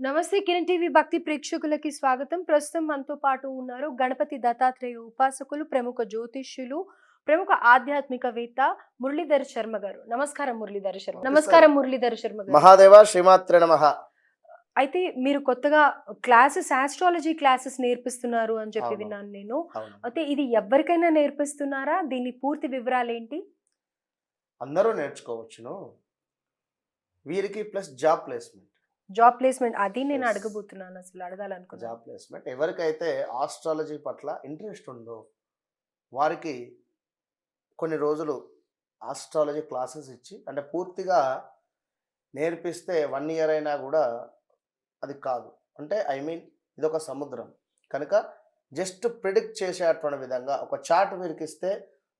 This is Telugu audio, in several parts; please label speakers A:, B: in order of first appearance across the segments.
A: నమస్తే కిరణ్ టీవీ భక్తి ప్రేక్షకులకి స్వాగతం. ప్రస్తుతం మనతో పాటు ఉన్నారు గణపతి దత్తాత్రేయ ఉపాసకులు ప్రముఖ జ్యోతిష్యులు ప్రముఖ ఆధ్యాత్మికవేత్త మురళీధర్ శర్మ గారు. నమస్కారం మురళీధర్ శర్మ. నమస్కారం మురళీధర్ శర్మ గారు.
B: మహాదేవ శ్రీమాత్ర నమ.
A: అయితే మీరు కొత్తగా క్లాసెస్ ఆస్ట్రాలజీ క్లాసెస్ నేర్పిస్తున్నారు అని చెప్పి. విన్నాను నేను. అయితే ఇది ఎవరికైనా నేర్పిస్తున్నారా? దీని పూర్తి వివరాలు ఏంటి
B: అందరూ నేర్చుకోవచ్చును. వీరికి plus job placement.
A: Job placement అది నేను. అడగబోతున్నాను అసలు అడగాలనుకున్నాను.
B: జాబ్ ప్లేస్మెంట్ ఎవరికైతే ఆస్ట్రాలజీ పట్ల ఇంట్రెస్ట్ ఉందో వారికి కొన్ని రోజులు ఆస్ట్రాలజీ క్లాసెస్ ఇచ్చి అంటే పూర్తిగా నేర్పిస్తే వన్ ఇయర్ అయినా కూడా అది కాదు. అంటే ఐ మీన్ ఇది ఒక సముద్రం. కనుక జస్ట్ ప్రిడిక్ట్ చేసేటువంటి విధంగా ఒక చార్ట్ వీరికి ఇస్తే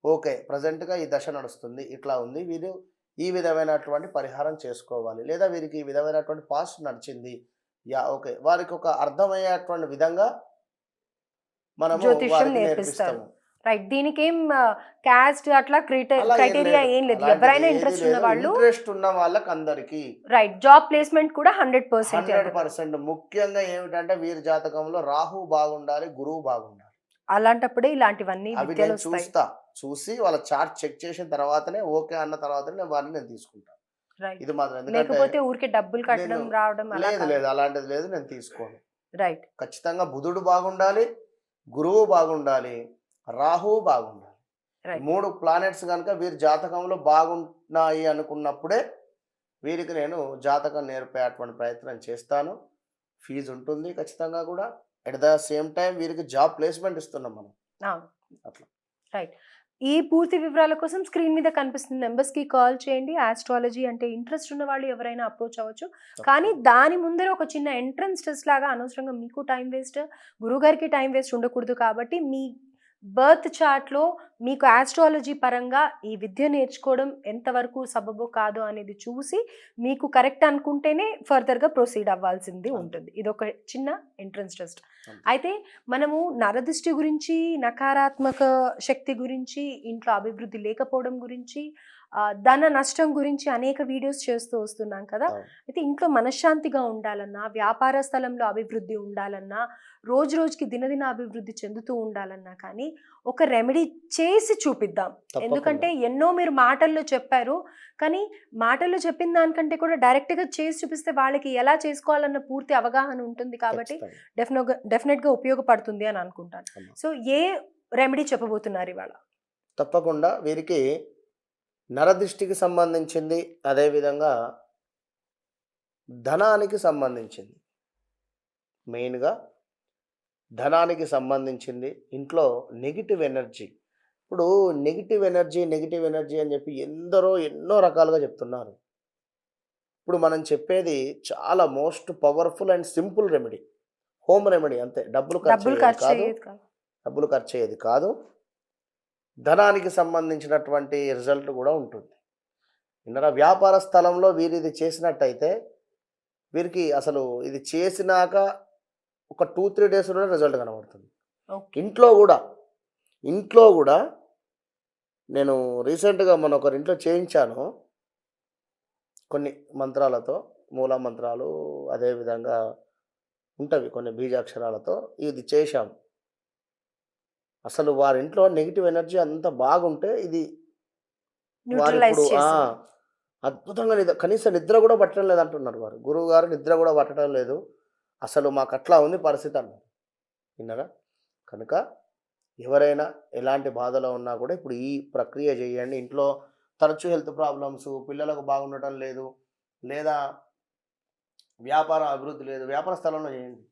B: ఓకే ప్రజెంట్గా ఈ దశ నడుస్తుంది ఇట్లా ఉంది వీరు ఈ విధమైనటువంటి పరిహారం చేసుకోవాలి. లేదా వీరికి ఈ విధమైనటువంటి పాస్ట్ నడిచింది. Yeah okay. వారికి ఒక అర్థమయ్యేటువంటి విధంగా మనము
A: జ్యోతిష్యం.
B: నేర్పిస్తాము.
A: రైట్ దీనికి ఏం క్యాస్ట్ అట్లా క్రైటీరియా. ఏం లేదు. ఎవరైనా ఇంట్రెస్ట్. ఉన్న వాళ్ళు
B: ఇంట్రెస్ట్ ఉన్న వాళ్ళకి అందరికి
A: రైట్ జాబ్ ప్లేస్మెంట్ కూడా హండ్రెడ్ పర్సెంట్
B: హండ్రెడ్ పర్సెంట్ ముఖ్యంగా ఏమిటంటే వీరి జాతకంలో రాహు బాగుండాలి గురువు బాగుండాలి.
A: అలాంటప్పుడే ఇలాంటివన్నీ
B: చూస్తా. చూసి వాళ్ళ చార్ట్ చెక్ చేసిన తర్వాతనే ఓకే అన్న తర్వాతనే నేను వారిని నేను తీసుకుంటాను ఇది మాత్రం
A: లేకపోతే ఊరికే డబ్బులు కట్టడం రావడం
B: లేదు లేదు అలాంటిది లేదు నేను తీసుకోను.
A: రైట్.
B: ఖచ్చితంగా బుధుడు బాగుండాలి గురువు బాగుండాలి రాహు బాగుండాలి. మూడు ప్లానెట్స్ కనుక వీరి జాతకంలో బాగున్నాయి అనుకున్నప్పుడే వీరికి నేను జాతకం నేర్పేటువంటి ప్రయత్నం చేస్తాను. ఫీజు ఉంటుంది ఖచ్చితంగా కూడా. ఎట్ ద సేమ్ టైం వీరికి జాబ్ ప్లేస్మెంట్ ఇస్తున్నాం మనం. అట్లా.
A: రైట్. ఈ పూర్తి వివరాల కోసం స్క్రీన్ మీద కనిపిస్తున్న నెంబర్స్కి కాల్ చేయండి ఆస్ట్రాలజీ అంటే ఇంట్రెస్ట్ ఉన్న వాళ్ళు ఎవరైనా అప్రోచ్ అవ్వచ్చు కానీ దాని ముందర ఒక చిన్న ఎంట్రన్స్ టెస్ట్ లాగా అనవసరంగా మీకు టైం వేస్ట్ గురుగారికి టైం వేస్ట్ ఉండకూడదు కాబట్టి మీ బర్త్ చార్ట్లో మీకు ఆస్ట్రాలజీ పరంగా ఈ విద్య నేర్చుకోవడం ఎంతవరకు సబబో కాదో అనేది చూసి మీకు కరెక్ట్ అనుకుంటేనే ఫర్దర్గా ప్రొసీడ్ అవ్వాల్సింది. ఉంటుంది ఇది ఒక చిన్న ఎంట్రన్స్ టెస్ట్. అయితే మనము నరదృష్టి గురించి నకారాత్మక శక్తి గురించి ఇంట్లో అభివృద్ధి లేకపోవడం గురించి ధన నష్టం గురించి అనేక వీడియోస్ చేస్తూ వస్తున్నాం కదా. అయితే ఇంట్లో మనశ్శాంతిగా ఉండాలన్నా వ్యాపార స్థలంలో అభివృద్ధి ఉండాలన్నా రోజు రోజుకి దినదిన అభివృద్ధి చెందుతూ ఉండాలన్నా కానీ ఒక రెమెడీ చేసి చూపిద్దాం. ఎందుకంటే ఎన్నో మీరు మాటల్లో చెప్పారు కానీ మాటల్లో చెప్పిన దానికంటే కూడా డైరెక్ట్గా చేసి చూపిస్తే వాళ్ళకి ఎలా చేసుకోవాలన్న పూర్తి అవగాహన ఉంటుంది కాబట్టి. డెఫినెట్గా డెఫినెట్గా ఉపయోగపడుతుంది అని అనుకుంటాను. సో ఏ రెమెడీ చెప్పబోతున్నారు ఇవాళ
B: తప్పకుండా వీరికి నరదృష్టికి సంబంధించింది అదేవిధంగా ధనానికి సంబంధించింది. మెయిన్గా ధనానికి సంబంధించింది ఇంట్లో నెగిటివ్ ఎనర్జీ. ఇప్పుడు నెగిటివ్ ఎనర్జీ నెగిటివ్ ఎనర్జీ అని చెప్పి ఎందరో ఎన్నో రకాలుగా చెప్తున్నారు. ఇప్పుడు మనం చెప్పేది చాలా most powerful and simple remedy. Home remedy అంతే. డబ్బులు ఖర్చు కాదు. డబ్బులు ఖర్చు అయ్యేది కాదు. ధనానికి సంబంధించినటువంటి రిజల్ట్ కూడా ఉంటుంది. విన్నారా వ్యాపార స్థలంలో వీరు ఇది చేసినట్టయితే వీరికి అసలు ఇది చేసినాక ఒక టూ త్రీ డేస్లో రిజల్ట్ కనబడుతుంది. ఇంట్లో కూడా ఇంట్లో కూడా నేను రీసెంట్గా మన ఒకరి ఇంట్లో చేయించాను. కొన్ని మంత్రాలతో మూల మంత్రాలు అదేవిధంగా ఉంటవి కొన్ని బీజాక్షరాలతో ఇది చేశాం అసలు వారి ఇంట్లో నెగిటివ్ ఎనర్జీ అంత బాగుంటే ఇది అద్భుతంగా నిద్ర కనీసం నిద్ర కూడా పట్టడం లేదు అంటున్నారు వారు. గురువు గారు నిద్ర కూడా పట్టడం లేదు. అసలు మాకు అట్లా ఉంది పరిస్థితి అన్నారు. విన్నారా? కనుక ఎవరైనా ఎలాంటి బాధలో ఉన్నా కూడా ఇప్పుడు ఈ ప్రక్రియ చేయండి. ఇంట్లో తరచూ హెల్త్ ప్రాబ్లమ్స్ పిల్లలకు బాగుండటం లేదు లేదా వ్యాపార అభివృద్ధి లేదు వ్యాపార స్థలంలో చేయండి.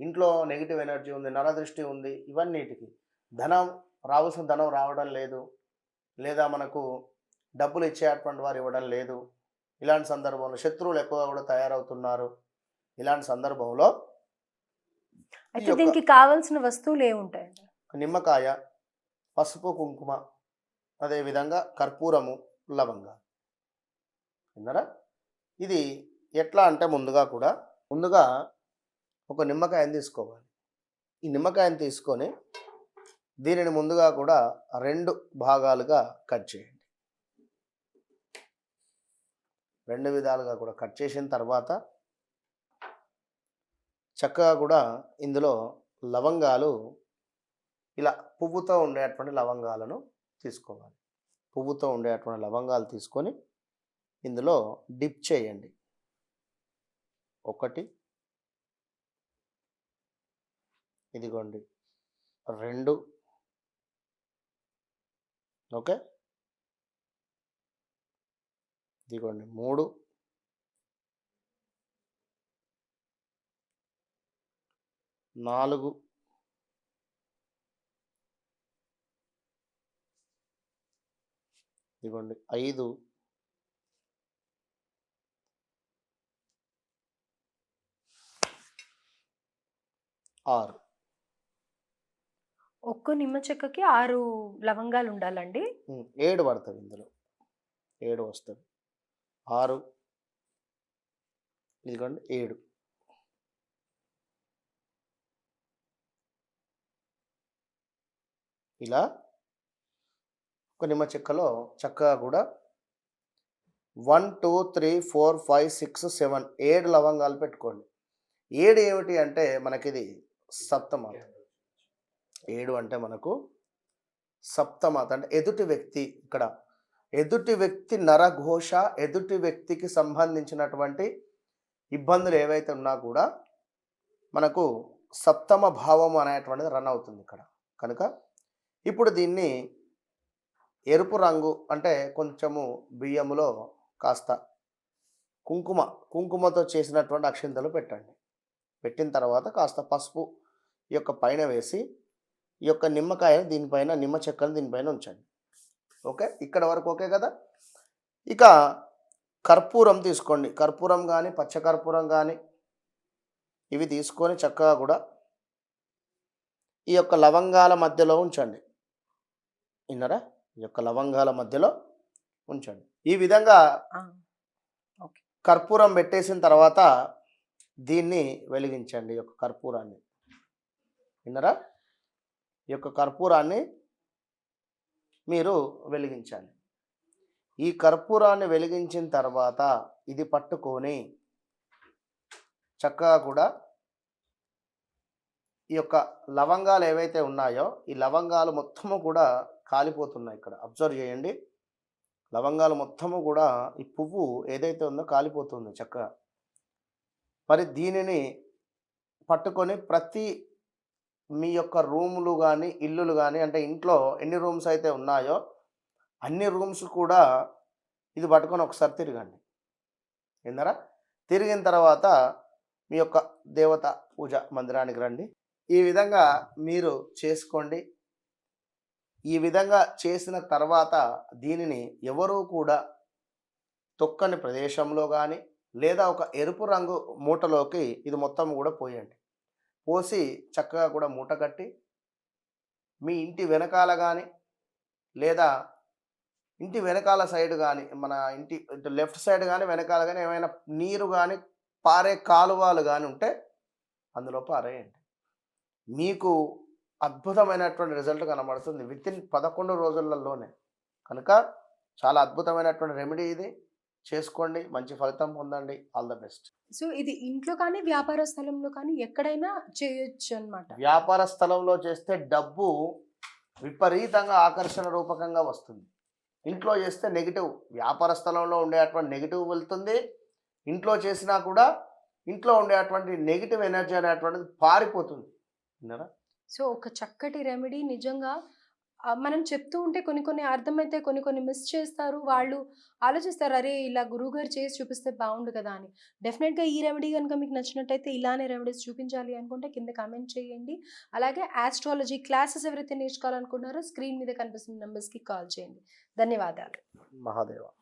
B: ఇంట్లో నెగిటివ్ ఎనర్జీ ఉంది నరదృష్టి ఉంది ఇవన్నిటికి. ధనం రావాల్సిన ధనం రావడం లేదు. లేదా మనకు డబ్బులు ఇచ్చేటువంటి వారు ఇవ్వడం లేదు. ఇలాంటి సందర్భంలో శత్రువులు ఎక్కువగా కూడా తయారవుతున్నారు. ఇలాంటి సందర్భంలో
A: అయితే దీనికి కావాల్సిన వస్తువులు ఏముంటాయండి?
B: నిమ్మకాయ పసుపు కుంకుమ అదేవిధంగా కర్పూరము లవంగ విన్నారా? ఇది ఎట్లా అంటే ముందుగా కూడా ముందుగా ఒక నిమ్మకాయని తీసుకోవాలి. ఈ నిమ్మకాయని తీసుకొని దీనిని ముందుగా కూడా రెండు భాగాలుగా కట్ చేయండి. రెండు విధాలుగా కూడా కట్ చేసిన తర్వాత చక్కగా కూడా ఇందులో లవంగాలు ఇలా పువ్వుతో ఉండేటువంటి లవంగాలను తీసుకోవాలి. పువ్వుతో ఉండేటువంటి లవంగాలు తీసుకొని ఇందులో డిప్ చేయండి. ఒకటి ఇదిగోండి రెండు ఓకే. ఇదిగోండి. మూడు. నాలుగు. ఇదిగోండి. ఐదు. ఆరు.
A: ఒక్క నిమ్మ చెక్కకి ఆరు లవంగాలు ఉండాలండి
B: ఉమ్, ఏడు పడుతుంది ఇందులో. ఏడు వస్తుంది ఆరు. ఇదిగోండి ఏడు. ఇలా ఒక నిమ్మ చెక్కలో చక్కగా కూడా one two three four five six seven ఏడు లవంగాలు పెట్టుకోండి. ఏడు ఏమిటి అంటే మనకిది సప్తమాత ఏడు అంటే మనకు సప్తమాత అంటే ఎదుటి వ్యక్తి ఇక్కడ. ఎదుటి వ్యక్తి నరఘోష ఎదుటి వ్యక్తికి సంబంధించినటువంటి ఇబ్బందులు ఏవైతే ఉన్నా కూడా మనకు సప్తమ భావం అనేటువంటిది రన్ అవుతుంది ఇక్కడ. కనుక ఇప్పుడు దీన్ని ఎరుపు రంగు అంటే కొంచెము బియ్యములో కాస్త కుంకుమ కుంకుమతో చేసినటువంటి అక్షింతలు పెట్టండి. పెట్టిన తర్వాత కాస్త పసుపు ఈ యొక్క పైన వేసి ఈ యొక్క నిమ్మకాయను దీనిపైన నిమ్మ చెక్కను దీనిపైన ఉంచండి. ఓకే? ఇక్కడ వరకు ఓకే కదా? ఇక కర్పూరం తీసుకోండి. కర్పూరం కానీ పచ్చ కర్పూరం కానీ ఇవి తీసుకొని చక్కగా కూడా ఈ యొక్క లవంగాల మధ్యలో ఉంచండి. విన్నారా? ఈ యొక్క లవంగాల మధ్యలో ఉంచండి. ఈ విధంగా కర్పూరం పెట్టేసిన తర్వాత దీన్ని వెలిగించండి ఈ యొక్క కర్పూరాన్ని. విన్నరా? ఈ యొక్క కర్పూరాన్ని మీరు వెలిగించాలి. ఈ కర్పూరాన్ని వెలిగించిన తర్వాత ఇది పట్టుకొని చక్కగా కూడా ఈ యొక్క లవంగాలు ఏవైతే ఉన్నాయో ఈ లవంగాలు మొత్తము కూడా కాలిపోతున్నాయి ఇక్కడ. అబ్జర్వ్ చేయండి. లవంగాలు మొత్తము కూడా ఈ పువ్వు ఏదైతే ఉందో కాలిపోతుంది చక్కగా. మరి దీనిని పట్టుకొని ప్రతి మీ యొక్క రూములు కానీ ఇల్లులు కానీ అంటే ఇంట్లో ఎన్ని రూమ్స్ అయితే ఉన్నాయో అన్ని రూమ్స్ కూడా ఇది పట్టుకొని ఒకసారి తిరగండి. ఏందరా తిరిగిన తర్వాత మీ యొక్క దేవత పూజ మందిరానికి రండి. ఈ విధంగా మీరు చేసుకోండి. ఈ విధంగా చేసిన తర్వాత దీనిని ఎవరూ కూడా తొక్కని ప్రదేశంలో కానీ లేదా ఒక ఎరుపు రంగు మూటలోకి ఇది మొత్తం కూడా పోయండి. పోసి చక్కగా కూడా మూట కట్టి మీ ఇంటి వెనకాల కానీ లేదా ఇంటి వెనకాల సైడ్ కానీ మన ఇంటి లెఫ్ట్ సైడ్ కానీ వెనకాల కానీ ఏమైనా నీరు కానీ పారే కాలువలు కానీ ఉంటే అందులో పారేయండి. మీకు అద్భుతమైనటువంటి రిజల్ట్ కనబడుతుంది. విత్ ఇన్ పదకొండు రోజులలోనే. కనుక చాలా అద్భుతమైనటువంటి రెమెడీ ఇది. చేసుకోండి మంచి ఫలితం పొందండి. All the best.
A: సో ఇది ఇంట్లో కానీ వ్యాపార స్థలంలో కానీ ఎక్కడైనా చేయొచ్చు అన్నమాట
B: వ్యాపార స్థలంలో చేస్తే డబ్బు విపరీతంగా ఆకర్షణ రూపకంగా వస్తుంది. ఇంట్లో చేస్తే నెగిటివ్. వ్యాపార స్థలంలో ఉండేటువంటి నెగిటివ్ వెళ్తుంది. ఇంట్లో చేసినా కూడా ఇంట్లో ఉండేటువంటి నెగిటివ్ ఎనర్జీ అనేటువంటిది పారిపోతుంది. విన్నారా?
A: సో ఒక చక్కటి రెమెడీ నిజంగా మనం చెప్తూ ఉంటే కొన్ని కొన్ని అర్థమైతే కొన్ని కొన్ని మిస్ చేస్తారు. వాళ్ళు ఆలోచిస్తారు అరే ఇలా గురువు గారు చేసి చూపిస్తే బాగుండు కదా అని. డెఫినెట్గా ఈ రెమెడీ కనుక మీకు నచ్చినట్టయితే ఇలానే రెమెడీస్ చూపించాలి అనుకుంటే కింద కామెంట్ చేయండి. అలాగే ఆస్ట్రాలజీ క్లాసెస్ ఎవరైతే నేర్చుకోవాలనుకుంటున్నారో స్క్రీన్ మీద కనిపిస్తున్న నెంబర్స్కి కాల్ చేయండి. ధన్యవాదాలు.
B: మహాదేవా.